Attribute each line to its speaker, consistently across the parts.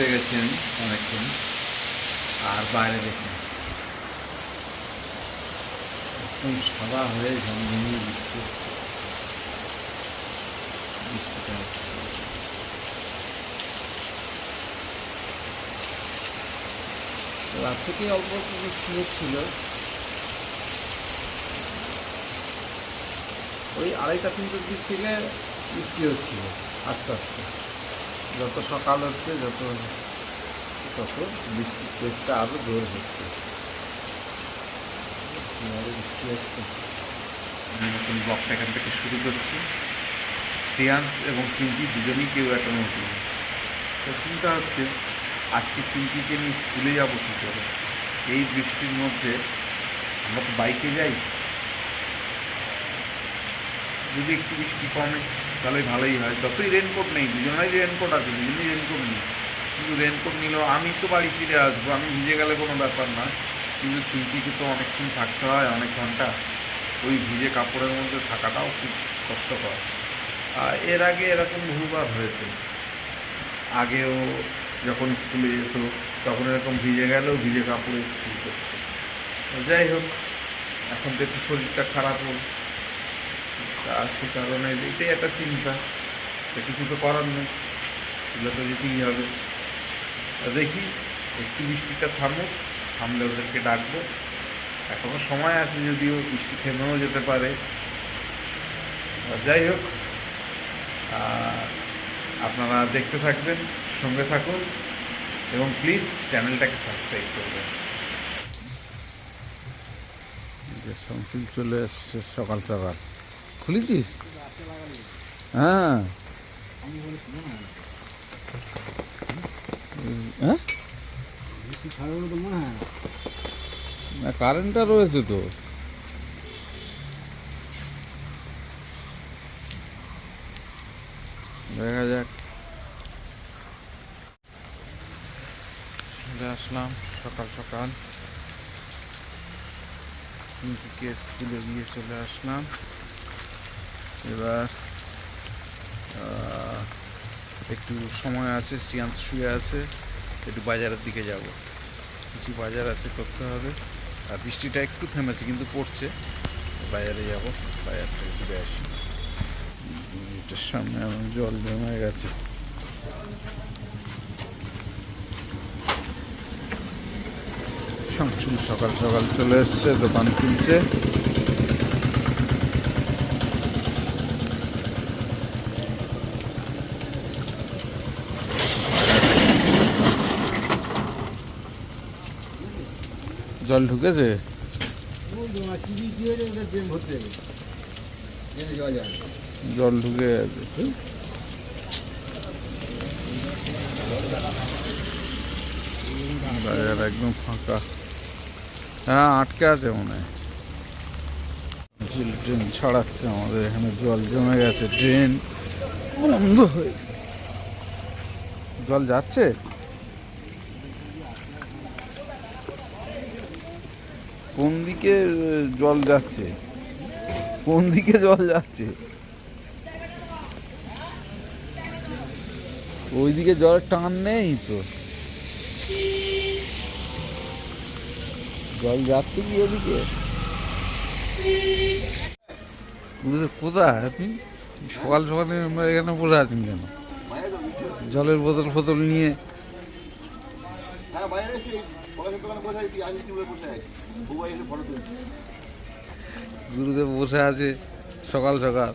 Speaker 1: শুতে গেছি আমি অনেকক্ষণ, আর বাইরে দেখি একদম সাদা হয়ে ঝমঝমিয়ে বৃষ্টি বৃষ্টিটা রাত থেকে অল্প হচ্ছিল। ওই আড়াইটা তিনটের দিক থেকে বৃষ্টি হচ্ছিল, আস্তে আস্তে। যত সকাল হচ্ছে, যত তত বৃষ্টির তেজটা আরও জোর হচ্ছে। বৃষ্টি হচ্ছে। নতুন ব্লগটা এখান থেকে শুরু করছি। শ্রেয়াংশ এবং চিন্তি দুজনেই কেউ একটা নতুন। তো চিন্তা হচ্ছে, আজকে চিন্তিকে নিয়ে স্কুলে যাব কী করে? এই বৃষ্টির মধ্যে আমরা তো বাইকে যাই? যদি একটু বৃষ্টি কমে। তাহলে ভালোই হয়। যতই রেনকোট নেই দুজনেই রেনকোট আছে দুজনেই রেনকোট নেই। কিন্তু রেনকোট নিলেও আমি তো বাড়ি ফিরে আসব, আমি ভিজে গেলে কোনো ব্যাপার না। কিন্তু চুলটিকে তো অনেকক্ষণ থাকতে হয়, অনেক ঘণ্টা। ওই ভিজে কাপড়ের মধ্যে থাকাটাও খুব কষ্টকর। আর এর আগে এরকম বহুবার হয়েছে। আগেও যখন স্কুলে যেত, তখন এরকম ভিজে গেলেও ভিজে কাপড়ে স্কুল করতো। যাই হোক, এখন তো একটু শরীরটা খারাপ হোক তা সে কারণে এটাই একটা চিন্তা কিছু তো করার নেই, এগুলো তো যেতেই হবে। দেখি, একটু বৃষ্টিটা থামুক, থামলে ওদেরকে ডাকবো। এখনও সময় আছে যদিও বৃষ্টি থেমেও যেতে পারে। যাই হোক আপনারা দেখতে থাকবেন, সঙ্গে থাকুন এবং প্লিজ চ্যানেলটাকে সাবস্ক্রাইব করবেন। যে শমশিল চলে এসছে সকাল সকাল। খুলেছিস? হ্যাঁ। হ্যাঁ? না কারেন্টটা রয়েছে তো। দেখা যাক। আসলাম সকাল সকাল। স্কুলে গিয়ে চলে আসলাম? এবার একটু সময় আছে স্টিয়ান্স শুয়ে আছে, একটু বাজারের দিকে যাব। কিছু বাজার আছে করতে হবে। আর বৃষ্টিটা একটু থেমেছে, কিন্তু পড়ছে। বাজারে যাব বাজার থেকে ঘুরে আসি। এটার সামনে আমার জল জমে গেছে। সকাল সকাল চলে এসছে, দোকান খুলছে। জল ঢুকেছে? জল ঢুকে গেছে। বাজার একদম ফাঁকা। হ্যাঁ আটকে আছে মনে হয়। ট্রেন ছাড়াচ্ছে আমাদের, এখানে জল জমে গেছে, ট্রেন বন্ধ হয়ে জল যাচ্ছে? কোন দিকে জল যাচ্ছে? কোন দিকে জল যাচ্ছে? ওইদিকে জলের টান নেই তো। জল যাচ্ছে কি ওদিকে? কোথায় আপনি? সকাল সকালে এখানে বসে আছেন কেন? জলের বোতল ফোতল নিয়ে।
Speaker 2: হ্যাঁ বাইরে বসে আছি।
Speaker 1: গুরুদেব বসে আছে সকাল সকাল।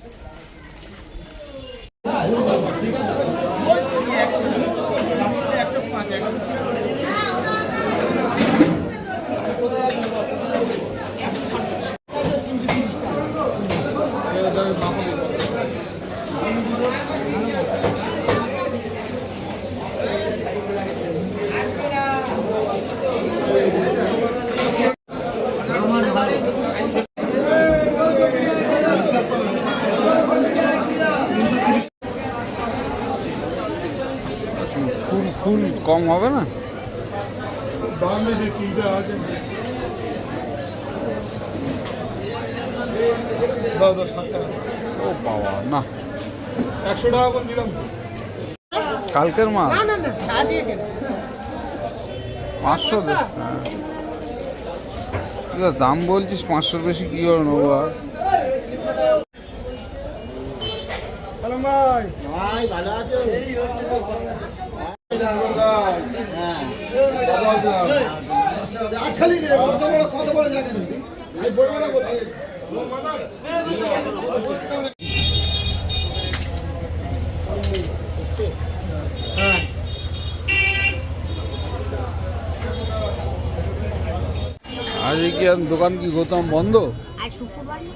Speaker 1: হবে না? ও বাবা না।
Speaker 3: একশো টাকা করে নিলাম
Speaker 1: কালকের মাল পাঁচশো হ্যাঁ। দাম বলছিস পাঁচশোর বেশি কি করে নেব আর?
Speaker 3: ভাই
Speaker 2: ভালো আছো?
Speaker 1: আজ কি আর দোকান কি গোতাম বন্ধ?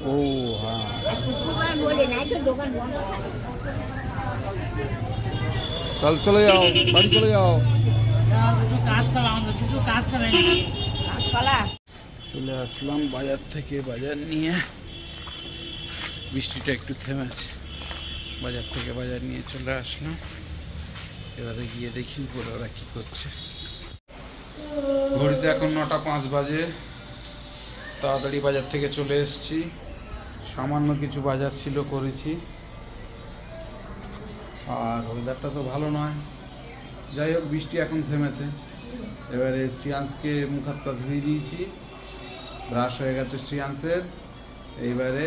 Speaker 1: ও হ্যাঁ।
Speaker 4: শুক্রবার বলে তো দোকান বন্ধ
Speaker 1: কাল চলে যাও, বাড়ি চলে যাও। চলে আসলাম বাজার থেকে, বাজার নিয়ে। বৃষ্টিটা একটু থেমেছে। বাজার থেকে বাজার নিয়ে চলে আসলাম। এবারে গিয়ে দেখি উপরে ওরা কী করছে। ঘড়িতে এখন নটা পাঁচ বাজে। তাড়াতাড়ি বাজার থেকে চলে এসেছি। সামান্য কিছু বাজার ছিল করেছি। আর ওয়েদারটা তো ভালো নয়। যাই হোক, বৃষ্টি এখন থেমেছে। এবারে শ্রিয়াংশকে মুখ হাত পা ধুয়ে দিয়েছি। ব্রাশ হয়ে গেছে শ্রিয়াংশের। এইবারে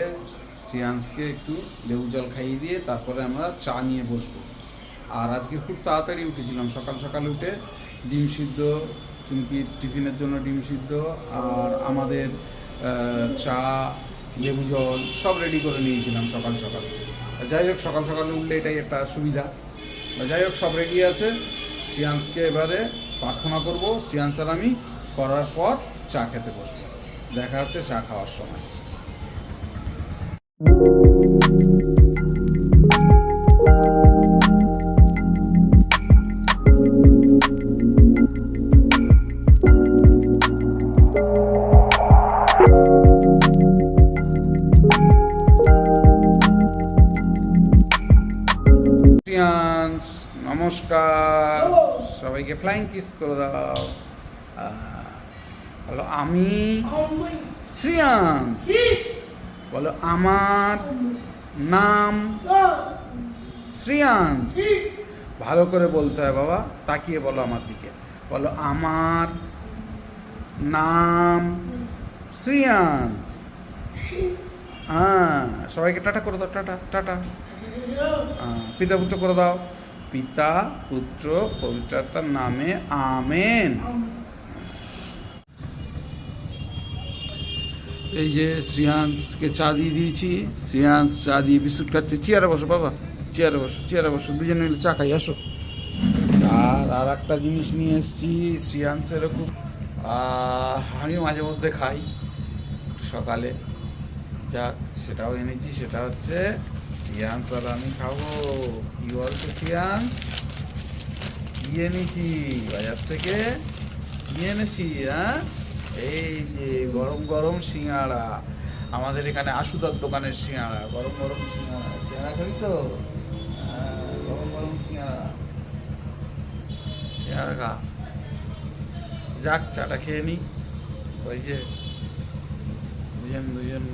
Speaker 1: শ্রিয়াংশকে একটু লেবু জল খাইয়ে দিয়ে তারপরে আমরা চা নিয়ে বসবো। আর আজকে খুব তাড়াতাড়ি উঠেছিলাম। সকাল সকাল উঠে ডিম সিদ্ধ, চুমকি টিফিনের জন্য ডিম সিদ্ধ, আর আমাদের চা, লেবু জল সব রেডি করে নিয়েছিলাম সকাল সকাল। যাই হোক, সকাল সকাল উঠলে এটাই একটা সুবিধা। যাই হোক, সব রেডি আছে। শ্রিয়াংশকে এবারে প্রার্থনা করব। শ্রিয়াংশ আমি করার পর চা খেতে বসবো। দেখা হচ্ছে চা খাওয়ার সময়। ফ্লাইং কিস করে দাও। বলো আমি শ্রিয়াংশ বলো আমার নাম শ্রিয়াংশ ভালো করে বলতে হয় বাবা তাকিয়ে বলো আমার দিকে। বলো আমার নাম শ্রিয়াংশ হ্যাঁ সবাইকে টাটা করে দাও টাটা টাটা। আহ, পিতা পুত্র করে দাও। পিতা পুত্র পবিত্রতার নামে আমেন। এই যে শ্রিয়াংশকে চা দিয়ে দিয়েছি শ্রিয়াংশ চা দিয়ে বিস্কুট খাচ্ছে। চেয়ারে বসো বাবা চেয়ারে বসো চেয়ারে বসো দুজনে মিলে চা খাই আসো। আর আর একটা জিনিস নিয়ে এসেছি শ্রিয়াংশের খুব আহ, আমি মাঝে মধ্যে খাই সকালে। যাক সেটাও এনেছি সেটা হচ্ছে সিয়ান্স আর আমি খাব। কি বলছো সিয়ান্স কি এনেছি? বাজার থেকে কি এনেছি হ্যাঁ? এই যে গরম গরম সিঙ্গাড়া। আমাদের এখানে আশুদার দোকানের সিঙ্গাড়া। গরম গরম সিঙ্গাড়া। সিঙ্গাড়া খাবি তো? হ্যাঁ, গরম গরম সিঙ্গাড়া। সিঙ্গাড়া খা। যাক চাটা খেয়ে নি। ওই যে দুজন দুজন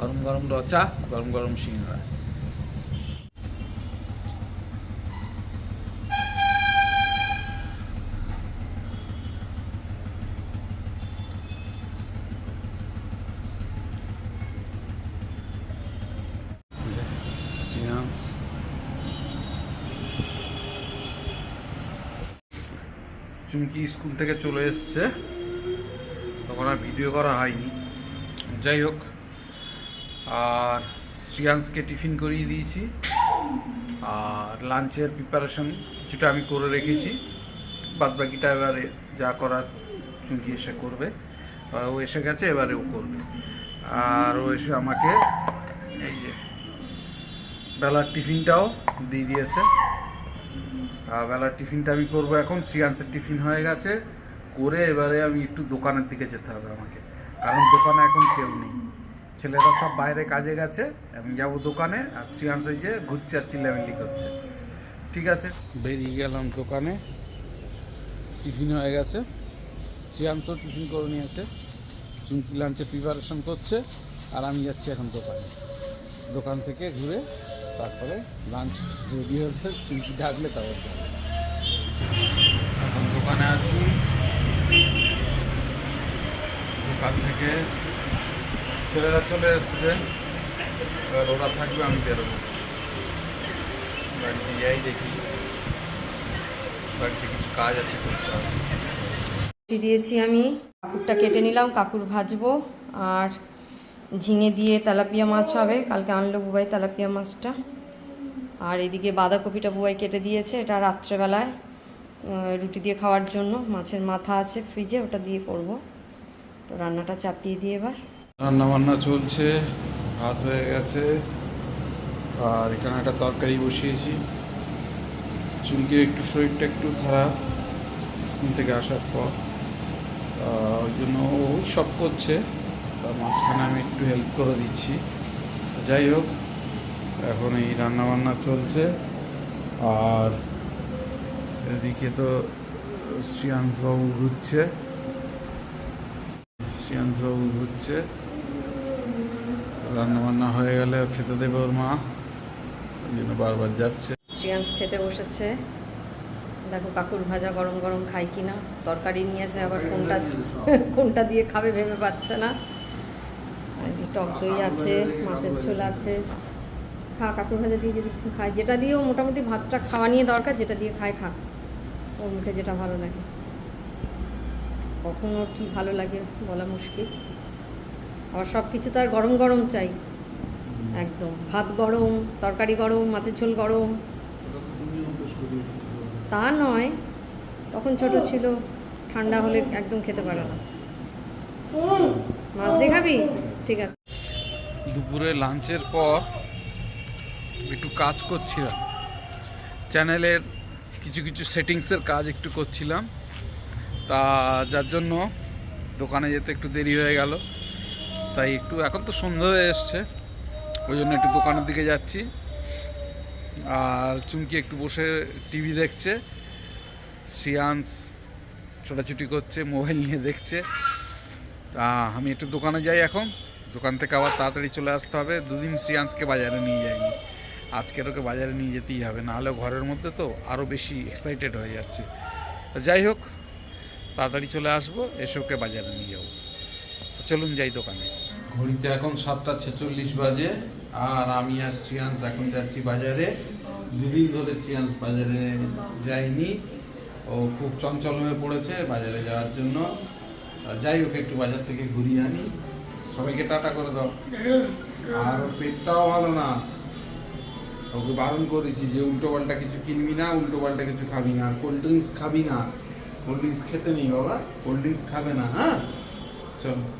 Speaker 1: গরম গরম রচা গরম গরম সিঙ্গারা। চুমকি স্কুল থেকে চলে এসছে? তখন আর ভিডিও করা হয়নি। যাই হোক আর শ্রিয়াংশকে টিফিন করিয়ে দিয়েছি। আর লাঞ্চের প্রিপারেশন কিছুটা আমি করে রেখেছি। বাদ বাকিটা এবারে যা করার চুমকি এসে করবে। ও এসে গেছে, এবারে ও করবে। আর ও এসে আমাকে এই যে বেলার টিফিনটাও দিয়ে দিয়েছে। আর বেলার টিফিনটা আমি করব এখন। শ্রিয়াংশের টিফিন হয়ে গেছে। করে এবারে আমি একটু দোকানের দিকে যেতে হবে আমাকে। কারণ দোকানে এখন কেউ নেই। ছেলেরা সব বাইরে কাজে গেছে, আমি যাব দোকানে, আর শ্রিয়াংশ যে ঘুরছে আর চিল্লামিল্লি করছে। ঠিক আছে? বেরিয়ে গেলাম দোকানে। টিফিন হয়ে গেছে। শ্রিয়াংশ টিফিন করে নিয়েছে। চুমকি লাঞ্চে প্রিপারেশন করছে, আর আমি যাচ্ছি এখন দোকানে। দোকান থেকে ঘুরে
Speaker 5: তারপরে লাঞ্চ রেডি হলে চুমকি ডাকলে তারপর যাব।
Speaker 1: এখন দোকানে আছি। দোকান থেকে ছেলেরা চলে এসছে। এবার ওরা থাকবে, আমি বেরোবো। বাড়িতে যাই দেখি। বাড়িতে কিছু কাজ আছে করতে
Speaker 6: দিয়েছি আমি। কাকুরটা কেটে নিলাম, কাকুর ভাজবো। আর ঝিঙে দিয়ে তেলাপিয়া মাছ হবে। কালকে আনলো বুবাই তেলাপিয়া মাছটা। আর এদিকে বাঁধাকপিটা বুবাই কেটে দিয়েছে, এটা রাত্রেবেলায়। রুটি দিয়ে খাওয়ার জন্য। মাছের মাথা আছে ফ্রিজে, ওটা দিয়ে করব। তো রান্নাটা চাপিয়ে দিয়ে এবার।
Speaker 1: রান্না বান্না চলছে, ভাত হয়ে গেছে, আর এখানে একটা তরকারি বসিয়েছি। চুমকির একটু শরীরটা একটু খারাপ, স্কুল থেকে আসার পর। ওই জন্য ও সব করছে, তার মাঝখানে আমি একটু হেল্প করে দিচ্ছি। যাই হোক, এখন এই রান্না বান্না চলছে, আর এদিকে তো শ্রিয়াংশবাবু ঘুরছে। শ্রিয়াংশবাবু ঘুরছে। রান্না বান্না হয়ে গেলে খেতে দেবে ওর মা। জন্য বারবার যাচ্ছে।
Speaker 6: শ্রিয়াংশ খেতে বসেছে। দেখো কাকুর ভাজা গরম গরম খাই কিনা। তরকারি নিয়েছে আবার কোনটা কোনটা দিয়ে খাবে ভেবে পাচ্ছে না। টক দই আছে, মাছের ঝোল আছে। খা, কাকুর ভাজা দিয়ে যদি খায়। যেটা দিয়েও মোটামুটি ভাতটা খাওয়া নিয়ে দরকার, যেটা দিয়ে খায় খা। ওর মুখে যেটা ভালো লাগে। কখনো কি ভালো লাগে বলা মুশকিল। আবার সব কিছু তার গরম গরম চাই। একদম। ভাত গরম তরকারি গরম মাছের ঝোল গরম। তা নয় তখন ছোট ছিল ঠান্ডা হলে একদম খেতে পারে না। মাছ দিয়ে খাবি? ঠিক আছে।
Speaker 1: দুপুরে লাঞ্চের পর একটু কাজ করছিলাম। চ্যানেলের কিছু কিছু সেটিংসের কাজ একটু করছিলাম। তা যার জন্য দোকানে যেতে একটু দেরি হয়ে গেল। তাই একটু এখন তো সন্ধ্যা হয়ে এসছে, ওই জন্য একটু দোকানের দিকে যাচ্ছি। আর চুমকি একটু বসে টিভি দেখছে, শ্রিয়াংশ ছোটাছুটি করছে, মোবাইল নিয়ে দেখছে। তা আমি একটু দোকানে যাই এখন, দোকান থেকে আবার তাড়াতাড়ি চলে আসতে হবে। দুদিন শ্রিয়াংশকে বাজারে নিয়ে যাইনি, আজকের ওকে বাজারে নিয়ে যেতেই হবে নাহলে ঘরের মধ্যে তো আরও বেশি এক্সাইটেড হয়ে যাচ্ছে। যাই হোক, তাড়াতাড়ি চলে আসব, এসে ওকে বাজারে নিয়ে যাব। চলুন যাই দোকানে। ঘড়িতে এখন সাতটা ছেচল্লিশ বাজে, আর আমি আর শ্রিয়াংশ এখন যাচ্ছি বাজারে। দুদিন ধরে শ্রিয়াংশ বাজারে যায়নি। ও খুব চঞ্চল হয়ে পড়েছে বাজারে যাওয়ার জন্য। যাই ওকে একটু বাজার থেকে ঘুরিয়ে আনি। সবাইকে টাটা করে দাও। আর ওর পেটটাও ভালো না। ওকে বারণ করেছি যে উল্টো পাল্টা কিছু কিনবি না, উল্টো পাল্টা কিছু খাবি না। কোল্ড ড্রিঙ্কস খাবি না। কোল্ড ড্রিঙ্কস খেতে নেই বাবা, কোল্ড ড্রিঙ্কস খাবে না হ্যাঁ? চলো।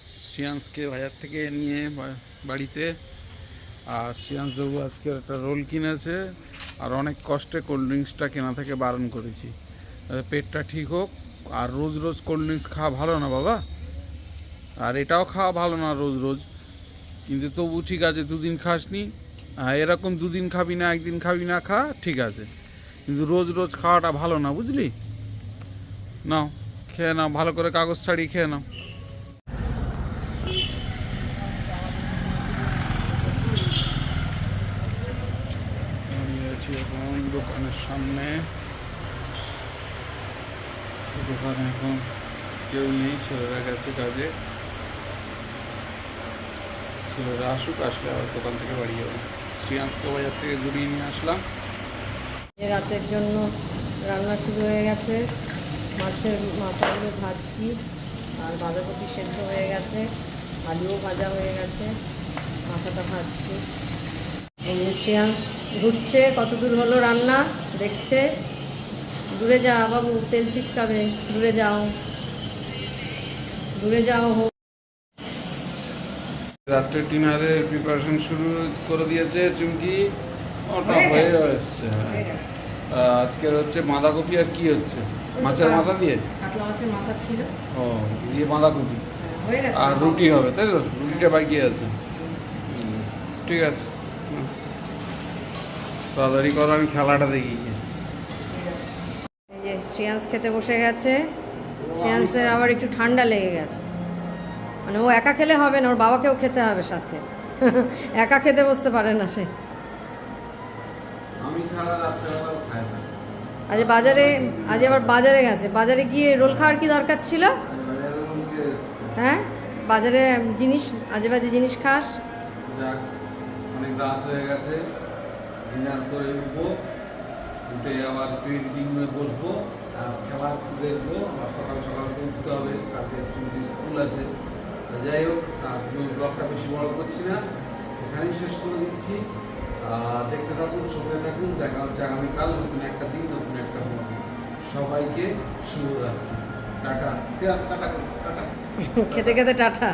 Speaker 1: শ্রিয়াংশকে বাজার থেকে নিয়ে বাড়িতে। আর শ্রিয়াংশবাবু আজকে একটা রোল কিনেছে আর অনেক কষ্টে কোল্ড ড্রিঙ্কসটা কেনা থেকে বারণ করেছি। পেটটা ঠিক হোক, আর রোজ রোজ কোল্ড ড্রিঙ্কস খাওয়া ভালো না বাবা? আর এটাও খাওয়া ভালো না রোজ রোজ। কিন্তু তবু ঠিক আছে, দুদিন খাসনি। আর এরকম দুদিন খাবি না, একদিন খাবি না, খা, ঠিক আছে। কিন্তু রোজ রোজ খাওয়াটা ভালো না, বুঝলি? নাও, খেয়ে নাও, ভালো করে কাগজ ছাড়িয়ে খেয়ে নাও। আছি এখন দোকানের সামনে দোকানে এখন কেউ নেই ছেলেরা গেছে কাজে ছেলেরা আসুক আসলে আবার দোকান থেকে বাড়ি যাব শ্রীয়াংশকে বাজার থেকে ঘুরিয়ে নিয়ে আসলাম
Speaker 6: রাতের জন্য রান্না শুরু হয়ে গেছে। মাছের মাথাগুলো ভাজছি আর বাঁধাকপি সেদ্ধ হয়ে গেছে, আলুও ভাজা হয়ে গেছে, মাথাটা ভাজছি। এমনি শ্রেয়াংশ ঘুরছে কত দূর হলো রান্না দেখছে। দূরে যা বাবু তেল ছিটকাবে দূরে যাও। দূরে যাও হোক।
Speaker 1: রাত্রে ডিনারের প্রিপারেশন শুরু করে দিয়েছে চুমকি। ওটা
Speaker 6: হয়ে
Speaker 1: হয়ে? এসছে
Speaker 6: হয়ে।
Speaker 1: আজকের হচ্ছে বাঁধাকপি আর কি হচ্ছে? মাছের মাথা দিয়ে?
Speaker 6: মাছের মাথা ছিল।
Speaker 1: ও দিয়ে বাঁধাকপি।
Speaker 6: হ্যাঁ, হয়ে
Speaker 1: আর রুটি হবে তাই তো? রুটিটা বাকি আছে। হুম, ঠিক আছে। তাড়াতাড়ি করো আমি খেলাটা দেখি।
Speaker 6: এই যে শ্রেয়াংস খেতে বসে গেছে। শ্রেয়াংসের আবার একটু ঠান্ডা লেগে গেছে। মানে ও একা খেলে হবে না ওর বাবাকেও খেতে হবে সাথে। একা খেতে বসতে পারে না সে।
Speaker 1: আমি ছাড়া রাত্রেবেলা খাই না।
Speaker 6: আজ বাজারে আজ আবার বাজারে গেছে। বাজারে গিয়ে রোল খাওয়ার কি দরকার ছিল। হ্যাঁ? বাজারে জিনিস আজে বাজে জিনিস খাস?
Speaker 1: অনেক রাত হয়ে গেছে। ডিনার করে উঠবো, উঠে আবার ট্রেন পেন্টিং বসবো, আর খেলা দেখব আবার সকাল সকাল উঠতে হবে, কালকে চুটি স্কুল আছে। যাই হোক, আর ব্লগটা বেশি বড় করছি না, এখানেই শেষ করে দিচ্ছি। দেখতে থাকুন, সঙ্গে থাকুন, দেখা হচ্ছে আগামীকাল নতুন একটা দিন, নতুন একটা ব্লগ সবাইকে শুভরাত্রি। টাটা। Tata tata.
Speaker 6: খেতে খেতে টাটা।